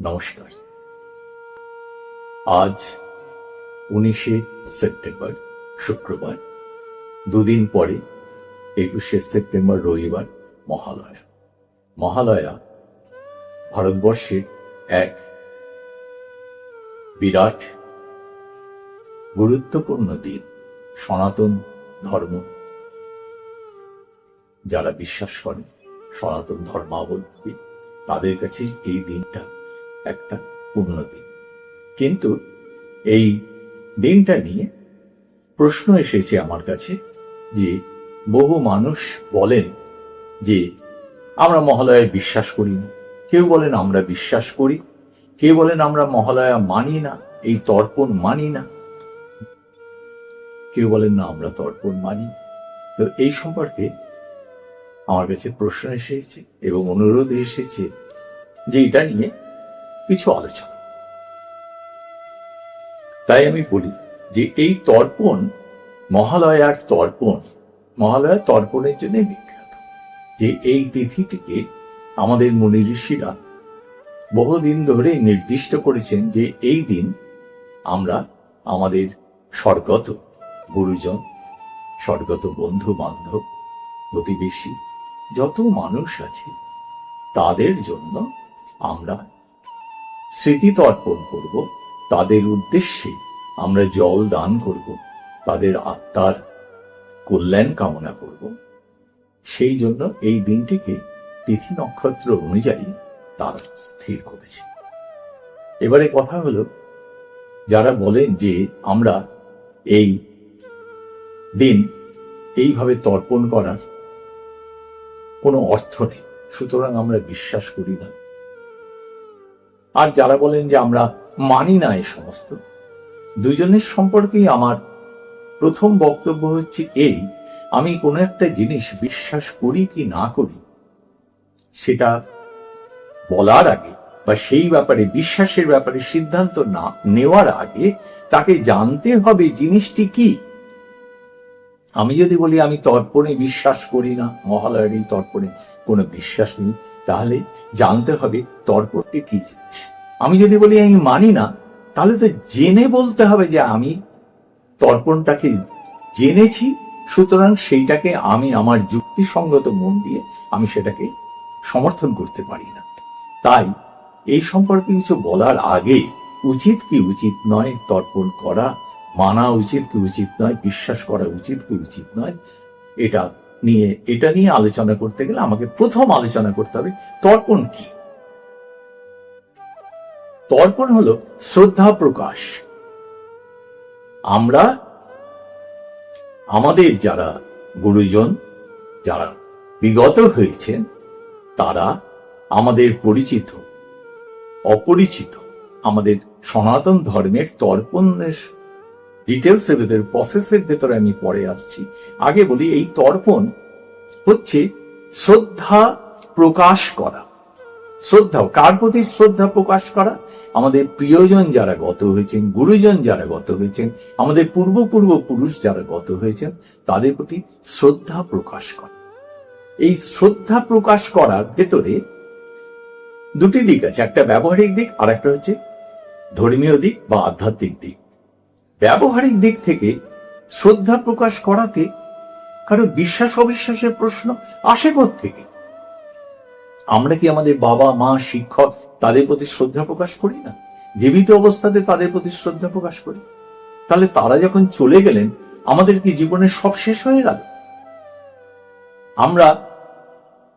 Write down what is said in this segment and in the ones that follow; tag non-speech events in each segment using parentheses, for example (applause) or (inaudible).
নমস্কার। আজ উনিশে সেপ্টেম্বর, শুক্রবার, দুদিন পরে একুশে সেপ্টেম্বর রবিবার মহালয়া। মহালয়া ভারতবর্ষের এক বিরাট, গুরুত্বপূর্ণ দিন, সনাতন ধর্ম। যারা বিশ্বাস করেন সনাতন ধর্মাবলম্বী, তাদের কাছে এই দিনটা একটা পূর্ণ দিন। কিন্তু এই দিনটা নিয়ে প্রশ্ন এসেছে আমার কাছে যে বহু মানুষ বলেন যে আমরা মহালয়ায় বিশ্বাস করি না। কেউ বলেন আমরা বিশ্বাস করি, কেউ বলেন আমরা মহালয়া মানি না, এই তর্পণ মানি না। কেউ বলেন না আমরা তর্পণ মানি তো এই সম্পর্কে আমার কাছে প্রশ্ন এসেছে এবং অনুরোধ এসেছে যে এটা নিয়ে কিছু আলোচনা। তাই আমি বলি যে এই তর্পণ মহালয়ার তর্পণ মহালয়া তর্পণের জন্য বিখ্যাত। যে এই তিথিটিকে আমাদের মুনি ঋষিরা বহুদিন ধরে নির্দিষ্ট করেছেন যে এই দিন আমরা আমাদের স্বর্গত গুরুজন, স্বর্গত বন্ধু বান্ধব প্রতিবেশী, যত মানুষ আছে, তাদের জন্য আমরা স্মৃতি তর্পণ করব। তাদের উদ্দেশ্যে আমরা জল দান করব। তাদের আত্মার কল্যাণ কামনা করব। সেই জন্য এই দিনটিকে তিথি নক্ষত্র অনুযায়ী তারা স্থির করেছে। এবারে কথা হলো, যারা বলেন যে আমরা এই দিন এইভাবে তর্পণ করার কোনো অর্থ নেই, সুতরাং আমরা বিশ্বাস করি না। আর যারা বলেন যে আমরা মানি না এই সমস্ত দুজনের সম্পর্কেই আমার প্রথম বক্তব্য হচ্ছে এই, আমি কোনো একটা জিনিস বিশ্বাস করি কি না করি, সেটা বলার আগে বা সেই ব্যাপারে, বিশ্বাসের ব্যাপারে সিদ্ধান্ত না নেওয়ার আগে তাকে জানতে হবে জিনিসটি কি। আমি যদি বলি আমি তর্পণে বিশ্বাস করি না, মহালয়ের এই তর্পণে কোনো বিশ্বাস নেই তাহলে জানতে হবে তর্পণটি কি জিনিস। আমি যদি বলি আমি মানি না, তাহলে তো জেনে বলতে হবে যে আমি তর্পণটাকে জেনেছি, সুতরাং সেইটাকে আমি আমার যুক্তিসঙ্গত মন দিয়ে আমি সেটাকে সমর্থন করতে পারি না। তাই এই সম্পর্কে কিছু বলার আগে উচিত কি উচিত নয় তর্পণ করা, মানা উচিত কি উচিত নয়, বিশ্বাস করা উচিত কি উচিত নয়, এটা নিয়ে, এটা নিয়ে আলোচনা করতে গেলে আমাকে প্রথম আলোচনা করতে হবে তর্পণ কি? তর্পণ হলো শ্রদ্ধা প্রকাশ। আমরা, আমাদের যারা গুরুজন, যারা বিগত হয়েছেন, তারা আমাদের পরিচিত, অপরিচিত, আমাদের সনাতন ধর্মের তর্পণের ডিটেলস ভেতরে প্রসেসের ভেতরে আমি পরে আসছি। আগে বলি, এই তর্পণ হচ্ছে শ্রদ্ধা প্রকাশ করা। শ্রদ্ধা, কার প্রতি শ্রদ্ধা প্রকাশ করা? আমাদের প্রিয়জন যারা গত হয়েছেন, গুরুজন যারা গত হয়েছেন, আমাদের পূর্ব পূর্ব পুরুষ যারা গত হয়েছেন, তাদের প্রতি শ্রদ্ধা প্রকাশ করা। এই শ্রদ্ধা প্রকাশ করার ভেতরে দুটি দিক আছে, একটা ব্যবহারিক দিক আর একটা হচ্ছে ধর্মীয় দিক বা আধ্যাত্মিক দিক। ব্যবহারিক দিক থেকে শ্রদ্ধা প্রকাশ করাতে কারও বিশ্বাস, অবিশ্বাসের প্রশ্ন আসে থেকে আমরা কি আমাদের বাবা, মা, শিক্ষক তাদের প্রতি শ্রদ্ধা প্রকাশ করি না? জীবিত অবস্থাতে তাদের প্রতি শ্রদ্ধা প্রকাশ করি? তাহলে তারা যখন চলে গেলেন, আমাদের কি জীবনের সব শেষ হয়ে গেল? আমরা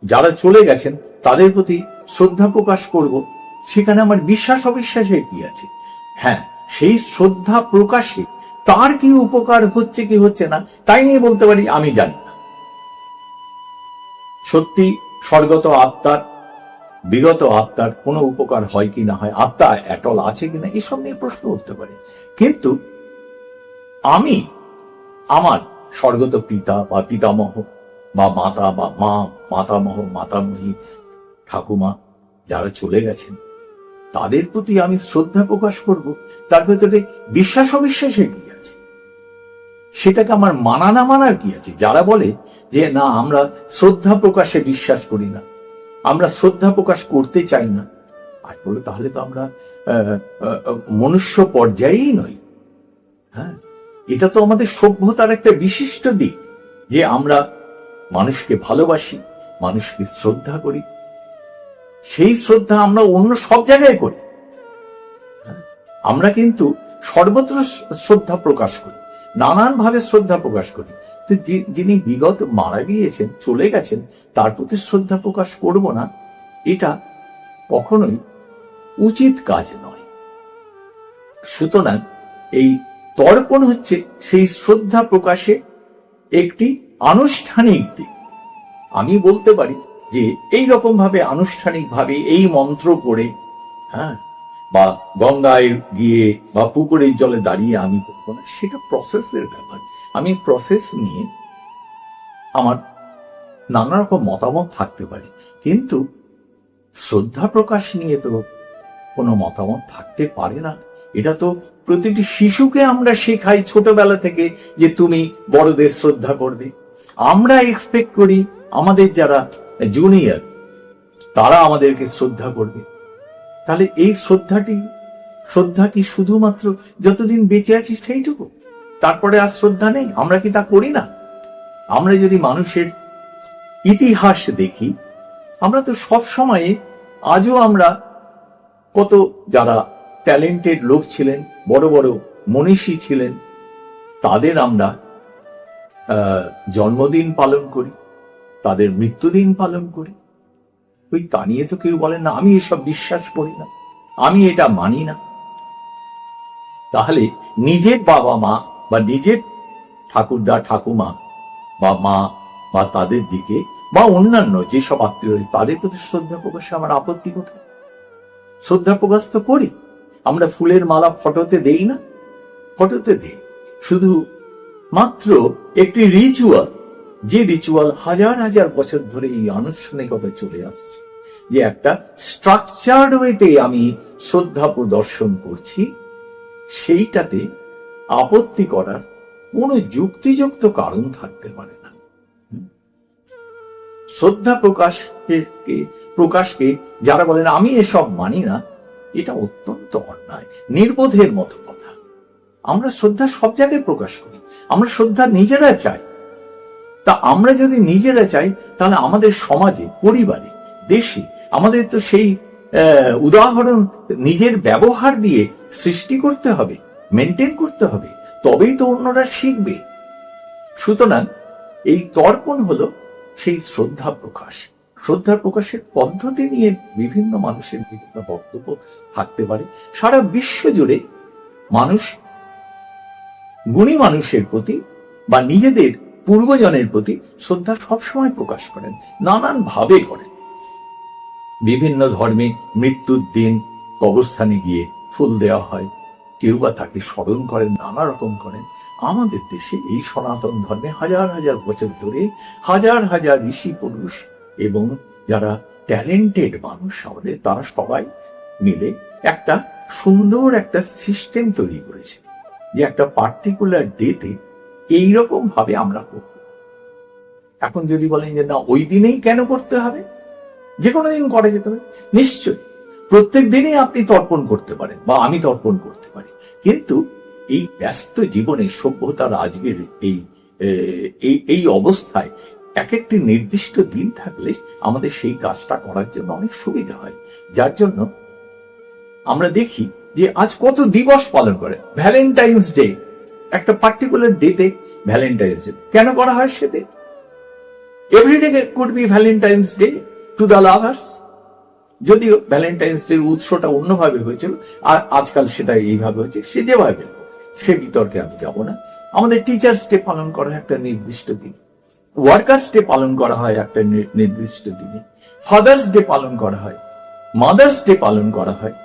যারা চলে গেছেন, তাদের প্রতি শ্রদ্ধা প্রকাশ করব, সেখানে আমার বিশ্বাস, অবিশ্বাসের কি আছে? হ্যাঁ সেই শ্রদ্ধা প্রকাশে তার কি উপকার হচ্ছে কি হচ্ছে না, তাই নিয়ে বলতে পারি আমি জানি না। সত্যি স্বর্গত আত্মার, বিগত আত্মার কোনো উপকার হয় কি না হয়, আত্মা অ্যাটল আছে কিনা এসব নিয়ে প্রশ্ন উঠতে পারে। কিন্তু আমি, আমার স্বর্গত পিতা বা পিতামহ বা মাতা বা মা, মাতামহ, মাতামহী, ঠাকুমা, যারা চলে গেছেন, তাদের প্রতি আমি শ্রদ্ধা প্রকাশ করব। তার ভেতরে বিশ্বাস অবিশ্বাসের কি আছে? সেটাকে আমার মানা না মানার কি আছে? যারা বলে যে, না, আমরা শ্রদ্ধা প্রকাশে বিশ্বাস করি না, আমরা শ্রদ্ধা প্রকাশ করতে চাই না। আমি বলল তাহলে তো আমরা মনুষ্য পর্যায়েই নই। হ্যাঁ? এটা তো আমাদের সভ্যতার একটা বিশিষ্ট দিক, যে আমরা মানুষকে ভালোবাসি, মানুষকে শ্রদ্ধা করি। সেই শ্রদ্ধা আমরা অন্য সব জায়গায় করি? আমরা কিন্তু সর্বত্র শ্রদ্ধা প্রকাশ করি নানান ভাবে শ্রদ্ধা প্রকাশ করি। তো যিনি বিগত মারা গিয়েছেন, চলে গেছেন, তার প্রতি শ্রদ্ধা প্রকাশ করব না, এটা কখনোই উচিত কাজ নয়। সুতরাং এই তর্পণ হচ্ছে সেই শ্রদ্ধা প্রকাশে একটি আনুষ্ঠানিক দিক। আমি বলতে পারি যে এই রকম ভাবে আনুষ্ঠানিক ভাবে এই মন্ত্র পড়ে হ্যাঁ বা গঙ্গায় গিয়ে বা পুকুরের জলে দাঁড়িয়ে আমি করব না, সেটা প্রসেসের ব্যাপার। আমি প্রসেস নিয়ে আমার নানা রকম মতামত থাকতে পারে, কিন্তু শ্রদ্ধা প্রকাশ নিয়ে তো কোনো মতামত থাকতে পারে না। এটা তো প্রতিটি শিশুকে আমরা শেখাই ছোটবেলা থেকে যে তুমি বড়দের শ্রদ্ধা করবে। আমরা এক্সপেক্ট করি আমাদের যারা জুনিয়র তারা আমাদেরকে শ্রদ্ধা করবে। তাহলে এই শ্রদ্ধাটি, শ্রদ্ধা কি শুধুমাত্র যতদিন বেঁচে আছি সেইটুকু? তারপরে আর শ্রদ্ধা নেই, আমরা কি তা করি না? আমরা যদি মানুষের ইতিহাস দেখি, আমরা তো সব সময়ে আজও আমরা কত যারা ট্যালেন্টেড লোক ছিলেন, বড় বড় মনীষী ছিলেন, তাদের আমরা জন্মদিন পালন করি, তাদের মৃত্যুদিন পালন করি। ওই তা নিয়ে তো কেউ বলেন না, আমি এসব বিশ্বাস করি না, আমি এটা মানি না। তাহলে নিজের বাবা মা বা নিজের ঠাকুরদা, ঠাকুমা বা মা বা তাদের দিকে বা অন্যান্য যেসব আত্মীয় রয়েছে, তাদের প্রতি শ্রদ্ধা প্রকাশে আমার আপত্তি কোথায়? শ্রদ্ধা প্রকাশ তো করি, আমরা ফুলের মালা ফটোতে দেই না, ফটোতে দেই। শুধু মাত্র একটি রিচুয়াল যে রিচুয়াল হাজার হাজার বছর ধরে এই আনুষ্ঠানিকতা চলে আসছে, যে একটা স্ট্রাকচার্ড ওয়েতে আমি শ্রদ্ধা প্রদর্শন করছি, সেইটাতে আপত্তি করার কোনো যুক্তিযুক্ত কারণ থাকতে পারে না। শ্রদ্ধা প্রকাশকে প্রকাশকে যারা বলেন, আমি এসব মানি না, এটা অত্যন্ত অন্যায়, নির্বোধের মতো কথা। আমরা শ্রদ্ধা সব জায়গায় প্রকাশ করি, আমরা শ্রদ্ধা নিজেরা চাই। তা আমরা যদি নিজেরা চাই, তাহলে আমাদের সমাজে, পরিবারে, দেশে আমাদের তো সেই উদাহরণ নিজের ব্যবহার দিয়ে সৃষ্টি করতে হবে মেনটেন করতে হবে, তবেই তো অন্যরা শিখবে। সুতরাং এই তর্পণ হলো সেই শ্রদ্ধা প্রকাশ। শ্রদ্ধা প্রকাশের পদ্ধতি নিয়ে বিভিন্ন মানুষের বিভিন্ন বক্তব্য থাকতে পারে। সারা বিশ্ব জুড়ে মানুষ, গুণী মানুষের প্রতি বা নিজেদের পূর্বজনের প্রতি শ্রদ্ধা সবসময় প্রকাশ করেন নানান ভাবে করেন। বিভিন্ন ধর্মে মৃত্যুর দিন কবরস্থানে গিয়ে ফুল দেওয়া হয়। কেউ বা তাকে স্মরণ করেন, নানা রকম করেন। আমাদের দেশে এই সনাতন ধর্মে হাজার হাজার বছর ধরে হাজার হাজার ঋষি পুরুষ এবং যারা ট্যালেন্টেড মানুষ আমাদের, তারা সবাই মিলে একটা সুন্দর একটা সিস্টেম তৈরি করেছে যে একটা পার্টিকুলার ডেতে এইরকম ভাবে আমরা করব। এখন যদি বলেন যে, না, ওই দিনেই কেন করতে হবে? যে কোনো দিন করা যেতে পারে নিশ্চয় প্রত্যেক দিনই আপনি তর্পণ করতে পারেন বা আমি তর্পণ করতে পারি। কিন্তু এই ব্যস্ত জীবনে সভ্যতার আজকের এই এই এই অবস্থায় এক একটি নির্দিষ্ট দিন থাকলে আমাদের সেই কাজটা করার জন্য অনেক সুবিধা হয়। যার জন্য আমরা দেখি যে, আজ কত দিবস পালন করে। Valentine's day. একটা পার্টিকুলার ডেতে ভ্যালেন্টাইন্স ডে কেন করা হয় সেদিন? Everyday could be Valentine's day to the lovers যদিও ভ্যালেন্টাইন্স ডে উৎসটা অন্যভাবে হয়েছিল, আর আজকাল সেটা এইভাবে হচ্ছে সে যেভাবে সে বিতর্কে আমি যাব না। আমাদের টিচার্স ডে পালন করা হয় একটা নির্দিষ্ট দিন। ওয়ার্কার্স ডে পালন করা হয় একটা নির্দিষ্ট দিনে। ফাদার্স ডে পালন করা হয় মাদার্স ডে পালন করা হয়।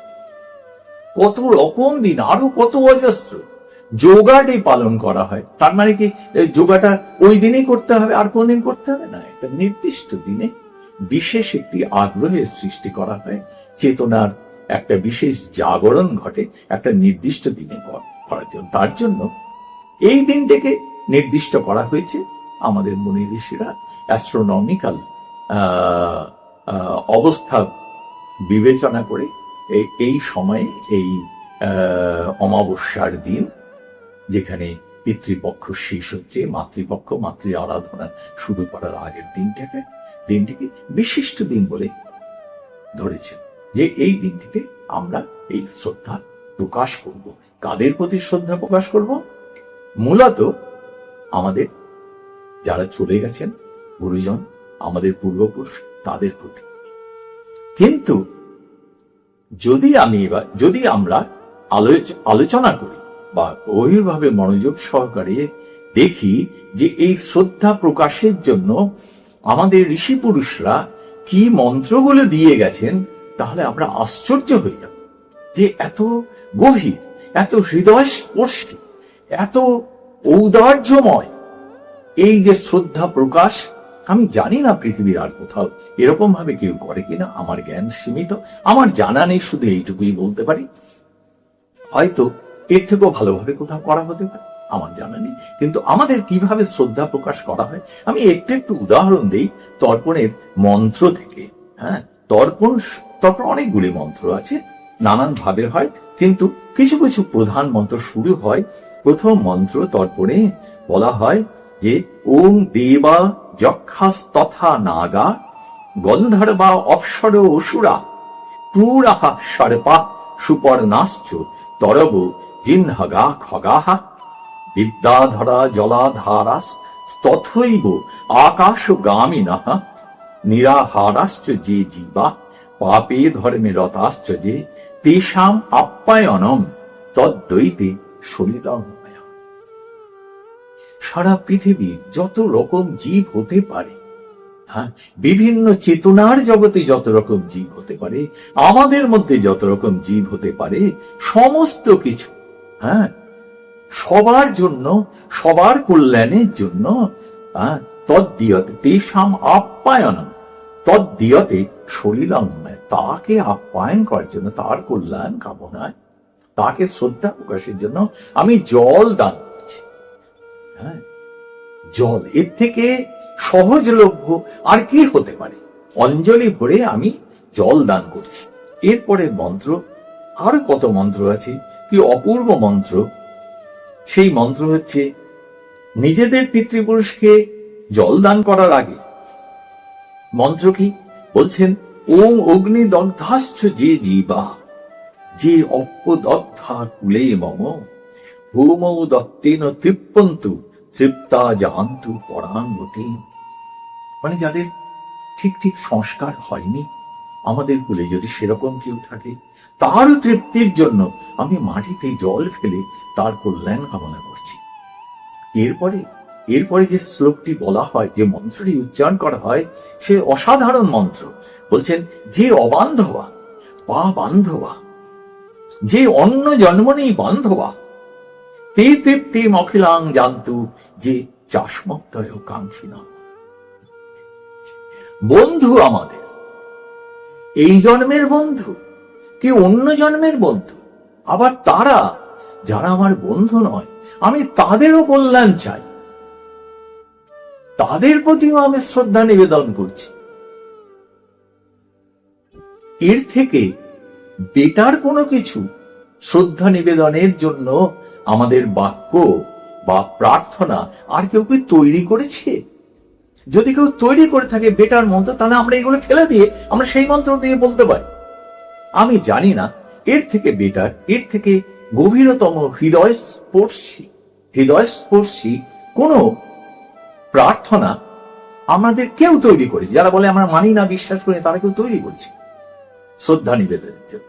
কত রকম দিন, আরও কত অজস্র। যোগা ডে পালন করা হয়। তার মানে কি? যোগাটা ওই দিনেই করতে হবে, আর কোনদিন করতে হবে না। একটা নির্দিষ্ট দিনে বিশেষ একটি আগ্রহের সৃষ্টি করা হয়। চেতনার একটা বিশেষ জাগরণ ঘটে একটা নির্দিষ্ট দিনে করার জন্য। তার জন্য এই দিনটাকে নির্দিষ্ট করা হয়েছে আমাদের মুনি ঋষিরা। অ্যাস্ট্রোনমিক্যাল অবস্থা বিবেচনা করে এই- সময়ে এই অমাবস্যার দিন যেখানে পিতৃপক্ষ শেষ হচ্ছে, মাতৃপক্ষ, মাতৃ আরাধনা শুরু করার আগের দিনটাকে, দিনটিকে বিশিষ্ট দিন বলে ধরেছে। যে এই দিনটিতে আমরা এই শ্রদ্ধা প্রকাশ করব। কাদের প্রতি শ্রদ্ধা প্রকাশ করব? মূলত আমাদের যারা চলে গেছেন, গুরুজন, আমাদের পূর্বপুরুষ, তাদের প্রতি। কিন্তু যদি আমি এবার, যদি আমরা আলোচ- আলোচনা করি বা গভীরভাবে মনোযোগ সহকারে দেখি যে এই শ্রদ্ধা প্রকাশের জন্য আমাদের ঋষি পুরুষরা কি মন্ত্রগুলো দিয়ে গেছেন, তাহলে আমরা আশ্চর্য হয়ে যাব যে এত গভীর, এত হৃদয় স্পর্শী এত ঔদার্যময় এই যে শ্রদ্ধা প্রকাশ, আমি জানি না পৃথিবীর আর কোথাও এরকম ভাবে কেউ করে কিনা, আমার জ্ঞান সীমিত, আমার জানা নেই, শুধু এইটুকুই বলতে পারি। হয়তো এর থেকেও ভালোভাবে কোথাও করা হতে পারে, আমার জানা নেই। কিন্তু আমাদের কীভাবে শ্রদ্ধা প্রকাশ করা হয়, আমি একটু একটু উদাহরণ দিই তর্পণের মন্ত্র থেকে। হ্যাঁ তর্পণ তর্পণ অনেকগুলি মন্ত্র আছে নানান ভাবে হয়, কিন্তু কিছু কিছু প্রধান মন্ত্র শুরু হয়। প্রথম মন্ত্র তর্পণে বলা হয় যে ওম দেবা যক্ষাস তথা নাগা গন্ধর্বা অপসর অসুরা, ক্রূরাহা সর্পা সুপর্ণাশ্চ তরব জিহ্নগা খগাহা বিদ্যাধরা জলাধারাস তথৈব নিরাহারাশ্চ যে জীবা, পাপে ধর্মে রতাশ্চ যে, তেষাম আপ্যায়নম শরীরময় সারা পৃথিবীর যত রকম জীব হতে পারে হ্যাঁ বিভিন্ন চেতনার জগতে যত রকম জীব হতে পারে, আমাদের মধ্যে যত রকম জীব হতে পারে, সমস্ত কিছু হ্যাঁ? সবার জন্য, সবার কল্যাণের জন্য তদ্দিয়তে তেষাম আপ্যায়ন তদ্দিয়তে সলিলম্ময় তাকে আপ্যায়ন করার জন্য, তার কল্যাণ কামনায়, তাকে শ্রদ্ধা প্রকাশের জন্য আমি জল দান করছি। হ্যাঁ? জল, এর থেকে সহজলভ্য আর কি হতে পারে? অঞ্জলি ভরে আমি জল দান করছি। এরপরের মন্ত্র, আরও কত মন্ত্র আছে? কি অপূর্ব মন্ত্র? সেই মন্ত্র হচ্ছে, নিজেদের পিতৃপুরুষকে জল দান করার আগে। মন্ত্র কি? বলছেন ওম অগ্নি দগ্ধাশ্চ যে জীবা, যে অপ্পদগ্ধা কুলে মম, ভূমৌ দত্তেন তৃপ্পন্তু, তৃপ্তা জাহান্তু পরাঙ্গতি। মানে যাদের ঠিক ঠিক সংস্কার হয়নি, আমাদের কুলে যদি সেরকম কেউ থাকে তারও তৃপ্তির জন্য আমি মাটিতে জল ফেলে তার কল্যাণ কামনা করছি। এরপরে এরপরে যে শ্লোকটি বলা হয়, যে মন্ত্রটি উচ্চারণ করা হয়, সে অসাধারণ মন্ত্র। বলছেন, যে অবান্ধবা বা বান্ধবা, যে অন্য জন্ম নেই বান্ধবা, তে তৃপ্তি মখিলাং জানতু, যে চাষমক্তয় কাঙ্ক্ষী না বন্ধু আমাদের, এই জন্মের বন্ধু কি অন্য জন্মের বন্ধু? আবার তারা, যারা আমার বন্ধু নয়, আমি তাদেরও কল্যাণ চাই। তাদের প্রতিও আমি শ্রদ্ধা নিবেদন করছি। এর থেকে বেটার কোনো কিছু শ্রদ্ধা নিবেদনের জন্য আমাদের বাক্য বা প্রার্থনা আর কেউ কি তৈরি করেছে? যদি কেউ তৈরি করে থাকে বেটার মন্ত্র, তাহলে আমরা এগুলো ফেলে দিয়ে আমরা সেই মন্ত্র দিয়ে বলতে পারি। আমি জানি না, এর থেকে বেটার এর থেকে গভীরতম হৃদয় স্পর্শী হৃদয় স্পর্শী কোন প্রার্থনা আমাদের কেউ তৈরি করেছে। যারা বলে আমরা মানি না, বিশ্বাস করি তারা কেউ তৈরি করছে। শ্রদ্ধা নিবেদনের জন্য।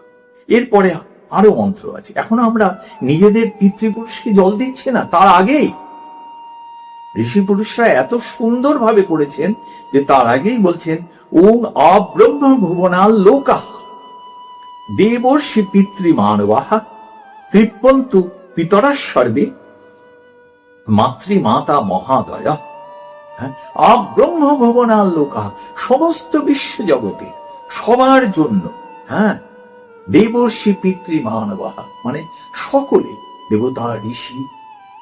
এরপরে আরও মন্ত্র আছে। এখন আমরা নিজেদের পিতৃপুরুষকে জল দিচ্ছি না, তার আগেই। ঋষি পুরুষরা এত সুন্দর ভাবে করেছেন যে তার আগেই বলছেন, ওম আব্রহ্ম ভুবনাল লোকা দেবর্ষি পিতৃমানবাহা, তৃপ্পন্তু পিতরা সর্বে। মাতৃমাতা মহাদয়া হ্যাঁ? আব্রহ্ম ভুবনাল লোকা সমস্ত বিশ্ব জগতে সবার জন্য হ্যাঁ? দেবর্ষি পিতৃমানবাহা মানে সকলে দেবতা ঋষি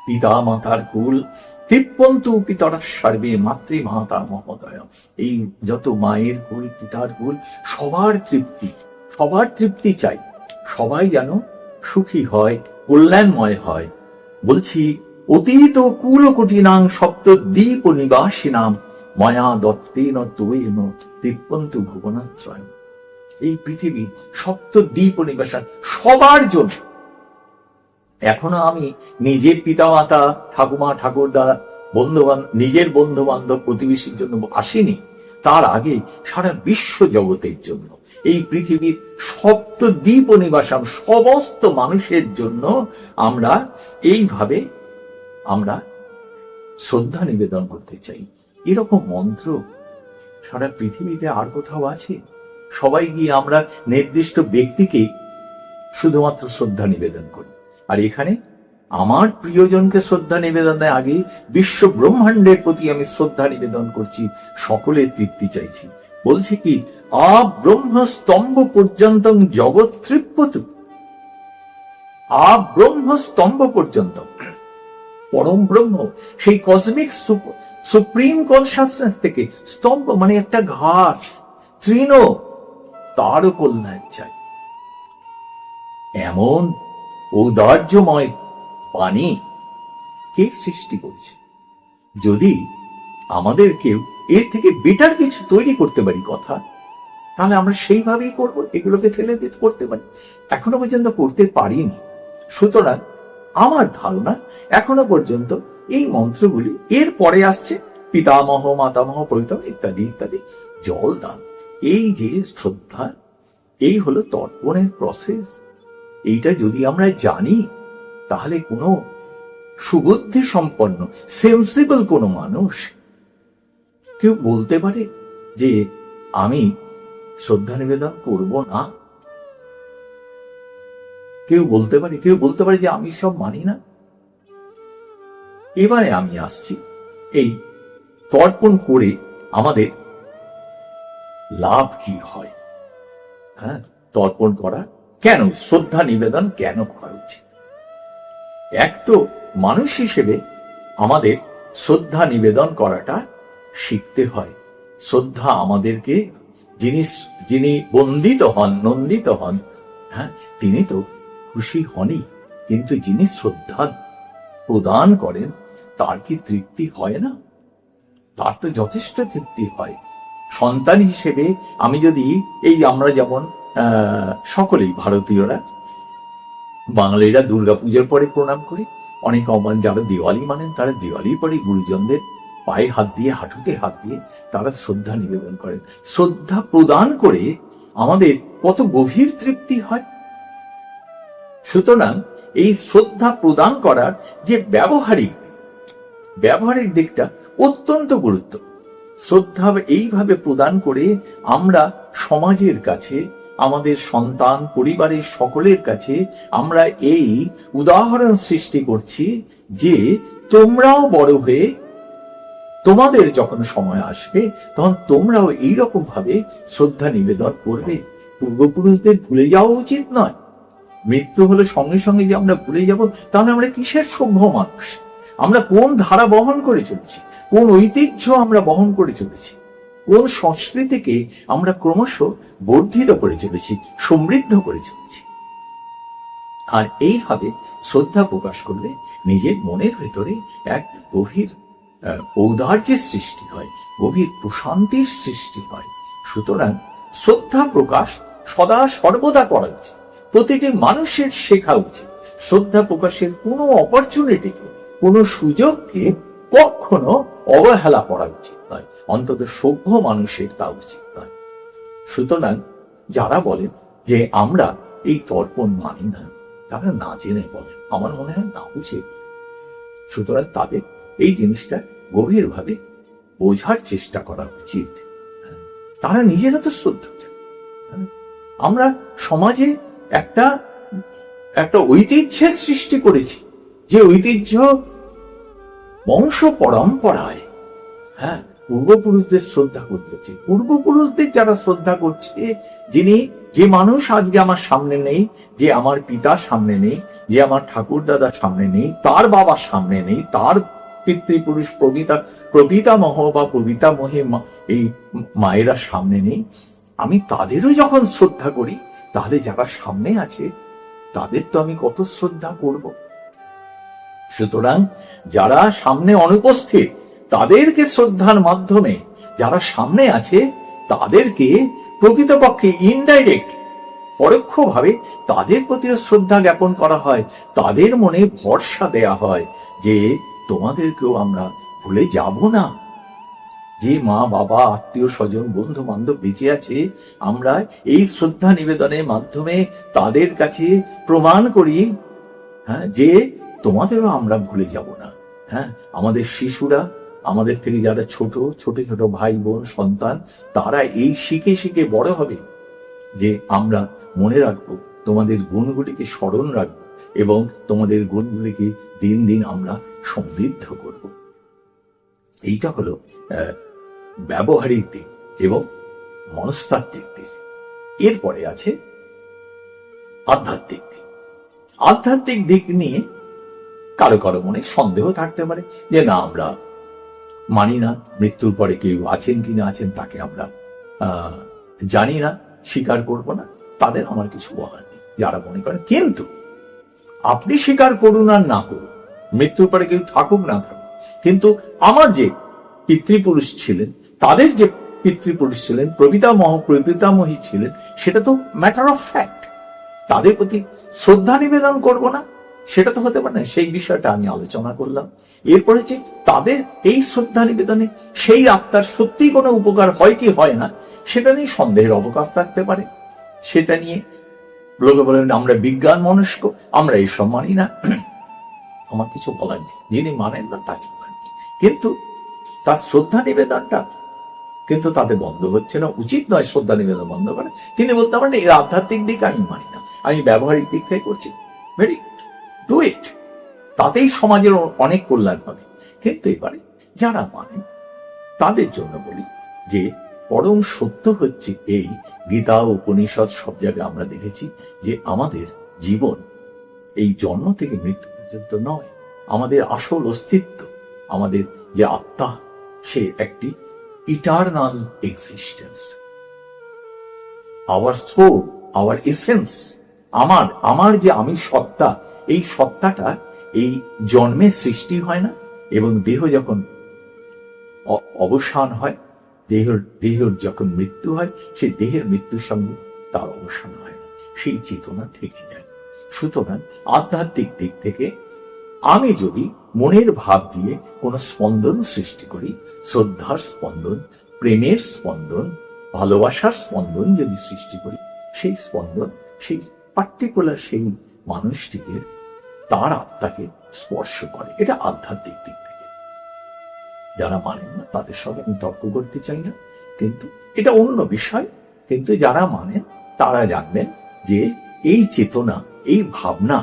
পিতা মাতার কুল, তৃপ্পন্তু পিতরা সর্বে, মাতৃমাতা মহোদয়। এই যত মায়ের কুল, পিতার কুল, সবার তৃপ্তি। সবার তৃপ্তি চাই। সবাই যেন সুখী হয়, কল্যাণময় হয়। বলছি, অতীত কুল কঠিনাং সপ্ত দ্বীপ নিবাসিনাম, ময়া দত্তেন তোয়েন তিপ্পন্তু ভুবনাত্রয় এই পৃথিবী সপ্ত দ্বীপ নিবাসন সবার জন্য। এখনও আমি নিজের পিতামাতা, ঠাকুমা, ঠাকুরদা বন্ধু নিজের বন্ধু বান্ধব প্রতিবেশীর জন্য আসিনি। তার আগে সারা বিশ্ব জগতের জন্য। এই পৃথিবীর সপ্ত দ্বীপ নিবাসাম সমস্ত মানুষের জন্য আমরা এইভাবে আমরা শ্রদ্ধা নিবেদন করতে চাই। এরকম মন্ত্র সারা পৃথিবীতে আর কোথাও আছে? সবাই গিয়ে আমরা নির্দিষ্ট ব্যক্তিকে শুধুমাত্র শ্রদ্ধা নিবেদন করি। আর এখানে আমার প্রিয়জনকে শ্রদ্ধা নিবেদনের আগে বিশ্ব ব্রহ্মাণ্ডের প্রতি আমি শ্রদ্ধা নিবেদন করছি, সকলের তৃপ্তি চাইছি। বলছে কি আ ব্রহ্ম স্তম্ভ পর্যন্ত জগৎ তৃপ্যতু আ ব্রহ্ম স্তম্ভ পর্যন্ত পরম ব্রহ্ম, সেই কসমিক সুপ্রিম কনসাসনেস থেকে স্তম্ভ মানে একটা ঘাস, তৃণ, তারও কল্যাণ চাই। এমন ঔদার্যময় পানি কে সৃষ্টি করছে? যদি আমাদের কেউ এর থেকে বেটার কিছু তৈরি করতে পারি কথা তাহলে আমরা সেইভাবেই করব, এগুলোকে ফেলে দিতে করতে পারি। এখনও পর্যন্ত করতে পারিনি। সুতরাং আমার ধারণা এখনও পর্যন্ত এই মন্ত্রগুলি এর পরে আসছে, পিতামহ, মাতামহ প্রভৃতম ইত্যাদি ইত্যাদি, জল, দান। এই যে শ্রদ্ধা, এই হলো তর্পণের প্রসেস এইটা যদি আমরা জানি, তাহলে কোনো সুবুদ্ধি সম্পন্ন সেন্সিবল কোনো মানুষ কেউ বলতে পারে যে আমি শ্রদ্ধা নিবেদন করব না। কেউ বলতে পারে, কেউ বলতে পারে যে আমি সব মানি না। এবারে আমি আসছি এই তর্পণ করে আমাদের লাভ কি হয়। হ্যাঁ তর্পণ করা কেন, শ্রদ্ধা নিবেদন কেন করা উচিত? এক তো মানুষ হিসেবে আমাদের শ্রদ্ধা নিবেদন করাটা শিখতে হয়। শ্রদ্ধা আমাদেরকে যিনি যিনি বন্দিত হন, নন্দিত হন হ্যাঁ তিনি তো খুশি হনই। কিন্তু যিনি শ্রদ্ধা প্রদান করেন, তার কি তৃপ্তি হয় না? তার তো যথেষ্ট তৃপ্তি হয়। সন্তান হিসেবে আমি যদি এই আমরা যেমন সকলেই ভারতীয়রা, বাঙালিরা দুর্গাপুজোর পরে প্রণাম করি, অনেক অমান যারা দিওয়ালি মানেন, তারা দিওয়ালি পরে গুরুজনদের পায়ে হাত দিয়ে, হাঁটুতে হাত দিয়ে তারা শ্রদ্ধা নিবেদন করেন। শ্রদ্ধা প্রদান করে আমাদের কত গভীর তৃপ্তি হয়। সুতরাং এই শ্রদ্ধা প্রদান করার যে ব্যবহারিক ব্যবহারিক দিকটা অত্যন্ত গুরুত্বপূর্ণ শ্রদ্ধা এইভাবে প্রদান করে আমরা সমাজের কাছে, আমাদের সন্তান, পরিবারের সকলের কাছে আমরা এই উদাহরণ সৃষ্টি করছি যে তোমরাও বড় হয়ে তোমাদের যখন সময় আসবে, তখন তোমরাও এইরকম ভাবে শ্রদ্ধা নিবেদন করবে। পূর্বপুরুষদের ভুলে যাওয়া উচিত নয়। মৃত্যু হলে সঙ্গে সঙ্গে যে আমরা ভুলে যাব তাহলে আমরা কিসের সভ্য মানুষ? আমরা কোন ধারা বহন করে চলেছি? কোন ঐতিহ্য আমরা বহন করে চলেছি? কোন সংস্কৃতিকে আমরা ক্রমশ বর্ধিত করে চলেছি, সমৃদ্ধ করে চলেছি? আর এইভাবে শ্রদ্ধা প্রকাশ করলে নিজের মনের ভেতরে এক গভীর ঔদার্যের সৃষ্টি হয়, গভীর প্রশান্তির সৃষ্টি হয়। সুতরাং শ্রদ্ধা প্রকাশ সদা সর্বদা করা উচিত। প্রতিটি মানুষের শেখা উচিত। শ্রদ্ধা প্রকাশের কোনো অপরচুনিটিকে কোনো সুযোগকে কখনো অবহেলা করা উচিত নয়। অন্তত সভ্য মানুষের তা উচিত নয়। সুতরাং যারা বলেন যে আমরা এই তর্পণ মানি না, তারা না জেনে বলেন। আমার মনে হয় না বুঝে সুতরাং তাদের এই জিনিসটা গভীরভাবে বোঝার চেষ্টা করা উচিত। তারা নিজেরা তো শ্রদ্ধা। আমরা সমাজে একটা একটা ঐতিহ্যের সৃষ্টি করেছি, যে ঐতিহ্য বংশ পরম্পরায় হ্যাঁ পূর্বপুরুষদের শ্রদ্ধা করতে হচ্ছে পূর্বপুরুষদের যারা শ্রদ্ধা করছে, যিনি, যে মানুষ আজকে আমার সামনে নেই, যে আমার পিতা সামনে নেই, যে আমার ঠাকুর দাদা সামনে নেই, তার বাবা সামনে নেই, তার পিতৃপুরুষ প্রবিতা প্রপিতামহ বা প্রবিতামহে মা- এই মায়েরা সামনে নেই। আমি তাদেরও যখন শ্রদ্ধা করি, তাহলে যারা সামনে আছে, তাদের তো আমি কত শ্রদ্ধা করব। সুতরাং যারা সামনে অনুপস্থিত, তাদেরকে শ্রদ্ধার মাধ্যমে যারা সামনে আছে, তাদেরকে প্রকৃতপক্ষে ইনডাইরেক্ট পরোক্ষভাবে তাদের প্রতিও শ্রদ্ধা জ্ঞাপন করা হয়, তাদের মনে ভরসা দেয়া হয় যে তোমাদেরকেও আমরা ভুলে যাব না। যে মা, বাবা, আত্মীয়, স্বজন, বন্ধু বান্ধব বেঁচে আছে, আমরা এই শ্রদ্ধা নিবেদনের মাধ্যমে তাদের কাছে প্রমাণ করি হ্যাঁ যে তোমাদেরও আমরা ভুলে যাব না। হ্যাঁ আমাদের শিশুরা, আমাদের থেকে যারা ছোট ছোট ছোট ভাই বোন সন্তান, তারা এই শিখে শিখে বড় হবে যে আমরা মনে রাখব, তোমাদের গুণগুলিকে স্মরণ রাখব এবং তোমাদের গুণগুলিকে দিন দিন আমরা সমৃদ্ধ করব। এইটা হলো ব্যবহারিক দিক এবং মনস্তাত্ত্বিক দিক। এরপরে আছে আধ্যাত্মিক দিক। আধ্যাত্মিক দিক নিয়ে কারও কারও মনে সন্দেহ থাকতে পারে যে, না, আমরা মানি না মৃত্যুর পরে কেউ আছেন কি না আছেন তাকে আমরা জানি না, স্বীকার করব না। তাদের আমার কিছু বলার নেই, যারা মনে করেন কিন্তু আপনি স্বীকার করুন আর না করুন। মৃত্যুর পরে কেউ থাকুক না থাকুক। কিন্তু আমার যে পিতৃপুরুষ ছিলেন, তাদের যে পিতৃপুরুষ ছিলেন প্রপিতামহ প্রপিতামহী ছিলেন, সেটা তো ম্যাটার অফ ফ্যাক্ট তাদের প্রতি শ্রদ্ধা নিবেদন করব না, সেটা তো হতে পারে না। সেই বিষয়টা আমি আলোচনা করলাম। এরপরে যে তাদের এই শ্রদ্ধা নিবেদনে সেই আত্মার সত্যি কোনো উপকার হয় কি হয় না, সেটা নিয়ে সন্দেহের অবকাশ থাকতে পারে। সেটা নিয়ে লোকে বলেন আমরা বিজ্ঞান মনস্ক, আমরা এইসব মানি না। (clears throat) আমার কিছু বলার নেই। যিনি মানেন না, তাকে কিন্তু তার শ্রদ্ধা নিবেদনটা, কিন্তু তাতে বন্ধ হচ্ছে না। উচিত নয় শ্রদ্ধা নিবেদন বন্ধ করে। তিনি বলতে পারেন এর আধ্যাত্মিক দিক আমি মানি না। আমি ব্যবহারিক দিক থেকে করছি। ভেরি ডু ইট তাতেই সমাজের অনেক কল্যাণ হবে। কিন্তু এবারে যারা মানেন, তাদের জন্য বলি যে পরম সত্য হচ্ছে এই গীতা উপনিষদ সব জায়গায় আমরা দেখেছি যে আমাদের জীবন এই জন্ম থেকে মৃত্যু পর্যন্ত নয়। আমাদের আসল অস্তিত্ব, আমাদের যে আত্মা, সে একটি eternal existence our soul our essence আমার আমার যে আমি সত্তা, এই সত্তাটা এই জন্মে সৃষ্টি হয় না এবং দেহ যখন অবসান হয় দেহের দেহের যখন মৃত্যু হয়, সেই দেহের মৃত্যুর সঙ্গে তার অবসান হয়। না সেই চেতনা থেকে যায়। সুতরাং আধ্যাত্মিক দিক থেকে আমি যদি মনের ভাব দিয়ে কোনো স্পন্দন সৃষ্টি করি, শ্রদ্ধার স্পন্দন, প্রেমের স্পন্দন, ভালোবাসার স্পন্দন যদি সৃষ্টি করি, সেই স্পন্দন, সেই পার্টিকুলার সেই মানুষটিকে, তার আত্মাকে স্পর্শ করে। এটা আধ্যাত্মিক দিক যারা মানেন না, তাদের সঙ্গে আমি তর্ক করতে চাই না। কিন্তু এটা অন্য বিষয়। কিন্তু যারা মানেন, তারা জানবেন যে এই চেতনা, এই ভাবনা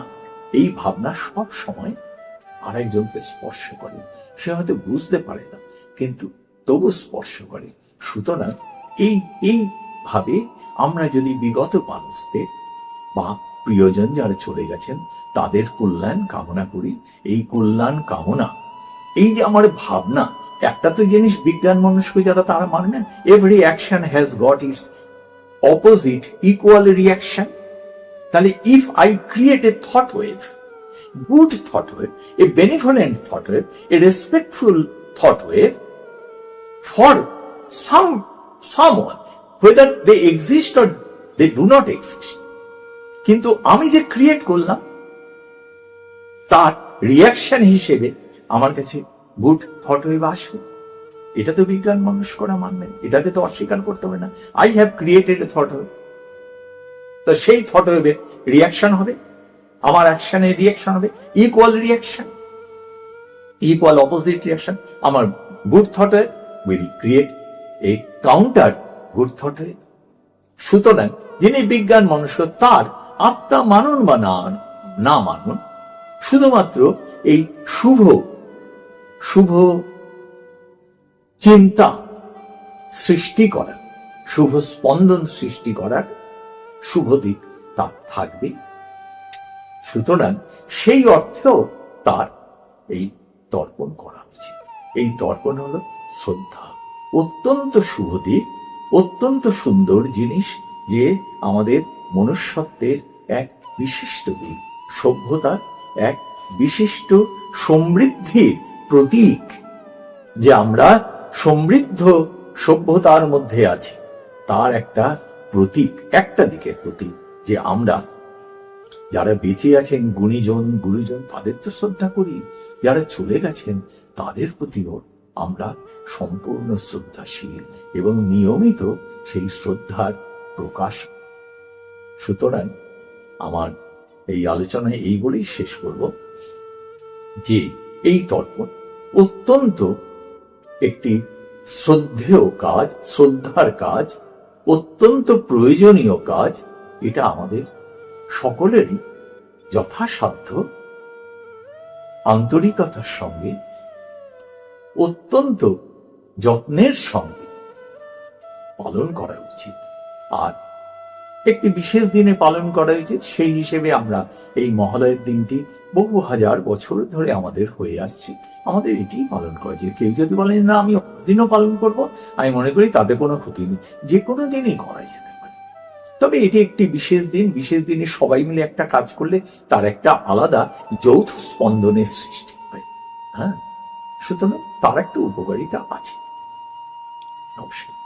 এই ভাবনা সব সময় আরেকজনকে স্পর্শ করে। সে হয়তো বুঝতে পারে না, কিন্তু তবু স্পর্শ করে। সুতরাং এই এই ভাবে আমরা যদি বিগত মানুষদের বা প্রিয়জন যারা চলে গেছেন, তাদের কল্যাণ কামনা করি। এই কল্যাণ কামনা, এই যে আমার ভাবনা একটা তো জিনিস বিজ্ঞান মনস্ক যারা তারা মানে না every action has got its opposite equal reaction তাহলে if I create a thought wave good thought wave a benevolent thought wave a respectful thought wave for some someone whether they exist or they do not exist. কিন্তু আমি যে create করলাম, তার reaction হিসেবে আমার কাছে good thought wave আসবে। এটা তো বিজ্ঞান মানুষ করা মানবেন এটাকে তো অস্বীকার করতে হবে না। I have created thought wave তো সেই থট ওয়েভের রিয়াকশন হবে। আমার অ্যাকশনের রিয়াকশন হবে। Equal reaction equal opposite reaction আমার good thought wave will create a counter good thought wave সুতরাং যিনি বিজ্ঞান মনুষ্য তার আত্মা মানুন বা না না মানুন। শুধুমাত্র এই শুভ শুভ চিন্তা সৃষ্টি করা শুভ স্পন্দন সৃষ্টি করার শুভ দিক তার থাকবে। সুতরাং সেই অর্থেও তার এই তর্পণ করা উচিত। এই তর্পণ হলো শ্রদ্ধা। অত্যন্ত শুভ দিক, অত্যন্ত সুন্দর জিনিস যে আমাদের মনুষ্যত্বের এক বিশিষ্ট দিক, সভ্যতার এক বিশিষ্ট সমৃদ্ধির প্রতীক যে আমরা সমৃদ্ধ সভ্যতার মধ্যে আছি, তার একটা প্রতীক, একটা দিকের প্রতীক যে আমরা। যারা বেঁচে আছেন, গুণীজন, গুরুজন, তাদের তো শ্রদ্ধা করি। যারা চলে গেছেন, তাদের প্রতিও আমরা সম্পূর্ণ শ্রদ্ধাশীল এবং নিয়মিত সেই শ্রদ্ধার প্রকাশ। সুতরাং আমার এই আলোচনায় এই বলেই শেষ করব যে এই তর্পণ অত্যন্ত একটি শ্রদ্ধেয় কাজ, শ্রদ্ধার কাজ, অত্যন্ত প্রয়োজনীয় কাজ, এটা আমাদের সকলেরই যথাসাধ্য। আন্তরিকতার সঙ্গে, অত্যন্ত যত্নের সঙ্গে পালন করা উচিত। আর একটি বিশেষ দিনে পালন করা উচিত, সেই হিসেবে আমরা এই মহালয়ের দিনটি বহু হাজার বছর ধরে আমাদের হয়ে আসছে। আমাদের এটিই পালন করা উচিত। কেউ যদি বলেন না, আমি দিনও পালন করব, আমি মনে করি তাতে কোনো ক্ষতি নেই। যে কোনো দিনই করা যেতে পারে। তবে এটি একটি বিশেষ দিন। বিশেষ দিনে সবাই মিলে একটা কাজ করলে তার একটা আলাদা যৌথ স্পন্দনের সৃষ্টি হয়। হ্যাঁ? সুতরাং তার একটা উপকারিতা আছে। নমস্কার।